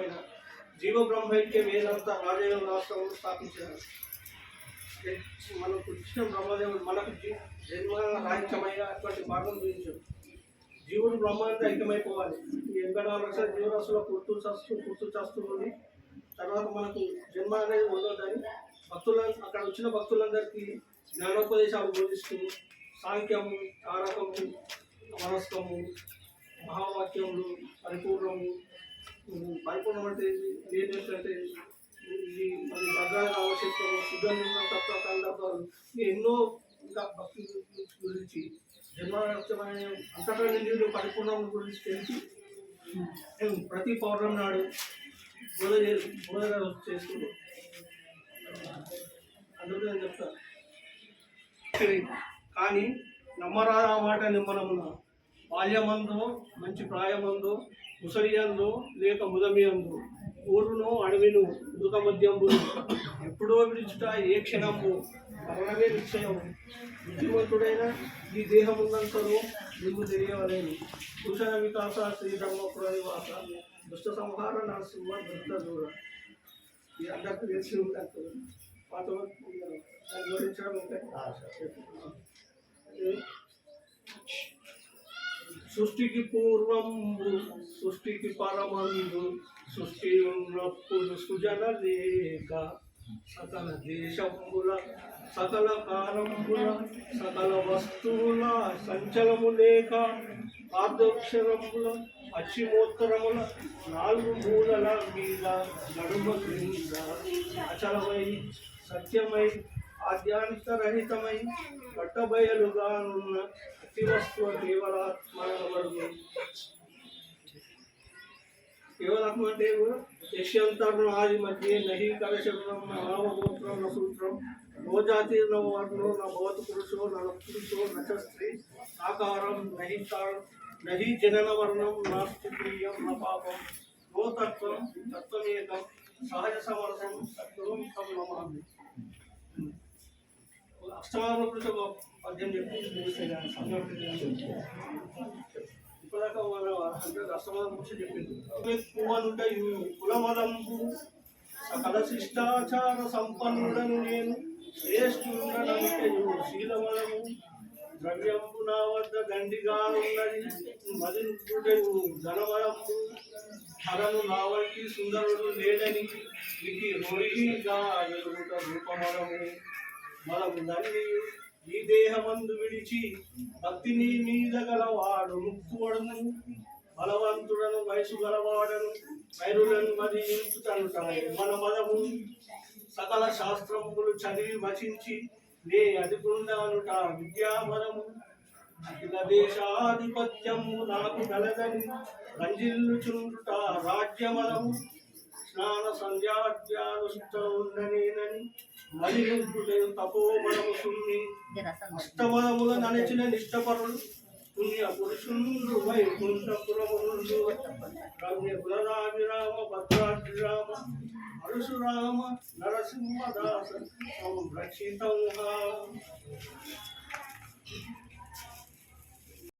పైన జీవ బ్రహ్మైక్య వేదంతా రాజయోగ రాష్ట్రం స్థాపించారు. మనకు ఇచ్చిన బ్రహ్మదేవుడు మనకు జీ- జన్మ రాహిత్యమైన అటువంటి మార్గం చూపించాడు. జీవుడు బ్రహ్మాండ ఐక్యమైపోవాలి. ఈ ఎనభై నాలుగు లక్షల జీవరాశుల పుట్టు చేస్తూ పుట్టు చేస్తుంది తర్వాత మనకు జన్మ అనేది ఉండదని భక్తుల అక్కడ వచ్చిన భక్తులందరికీ జ్ఞానోపదేశాలు బోధిస్తూ సాంఖ్యము తారకము మనస్కము మహావాక్యములు పరిపూర్ణము పరిపూర్ణం అంటే ఏంటి ఇది మరి సుగంధ ఎన్నో ఇంకా భక్తి గురించి జన్మమైన అంతటా నిండు పరిపూర్ణం గురించి తెలిసి ఉమ్, ప్రతి పౌర్ణమి నాడు బోధ చే- బోధ చేసుకుంటాం అందుకే నేను చెప్తాను కానీ నమ్మరాదా మాట నిమ్మనమున బాల్యమందో మంచి ప్రాయమందో ముసలియందో లేక ముదమియందు ఊరును అడవిను మృత మద్యంబును ఎప్పుడో విడుచుట ఏ క్షణంబు మరణమే నిశ్చయం. బుద్ధిమంతుడైన ఈ దేహమున్నంతను నీకు తెలియవలేను భూషణ వికాస శ్రీధర్మ పురనివాస దుష్ట సంహార నరసింహ దుష్ట దూర. ఈ అందరికి తెలిసి ఉంటారు పాత వివరించడం ఇంకా సృష్టికి పూర్వంబు సృష్టికి పరమందు సృష్టి ఉన్నప్పుడు సుజన లేక సకల దేశముల సకల కాలంబుల సకల వస్తువుల సంచలము లేక ఆర్ధక్షరముల పశ్చిమోత్తరముల నాలుగు మూలల మీద నడుమ క్రింద అచలమై సత్యమై ఆద్యాంతరహితమై పట్టబయలుగానున్న అతి వస్తువ కేవలాత్మనవరుగు కేవలాత్మ అంటే యశ్యంతరం ఆది మధ్య నహి కలశం నామగోత్రం న సూత్రం నో జాతి న వర్ణో న భవత్ పురుషో నా పురుషో న స్త్రీ సాకారం నహి నహి జనన వర్ణం నాస్తి ప్రియం నా పాపం నో తత్వం తత్వమేకం సహజ సమరసం తత్వం తం నమామి. అష్టమాల పద్యం చెప్పి ఇప్పటిదాకా మన అంటే గురించి చెప్పింది పువ్వనుట సకల శిష్టాచార సంపన్నుడను నేను శ్రేష్ఠుండనంటయు శీలమలము ద్రవ్యంబు నా వద్ద గండిగా ఉన్నది మదింపుడను ధనమలంబు హరను నా వంటి సుందరుడు లేడని ఇది రోహిగా ఎదుగుట రూపమలము మనము దండి ఈ దేహమందు విడిచి భక్తిని మీద గలవాడు ముక్కువడము బలవంతుడను వయసు గలవాడను వైరులను మదించుటనుట మన మదము సకల శాస్త్రములు చదివి వచించి నే అదిగుండానుట విద్యామనము అఖిల దేశాధిపత్యము నాకు కలదని రంజిల్లుచుండుట రాజ్యమనము స్నాన సంధ్యాధ్యానుష్టనేనని మలినుంటుటయు తపోమనము సున్ని అష్టమనముల నడిచిన నిష్టపరులు పుణ్య పురుషుండు వైకుంఠపురముండు రమ్య కులరాభిరామ భద్రాభిరామ పరశురామ నరసింహదాస సంరక్షితం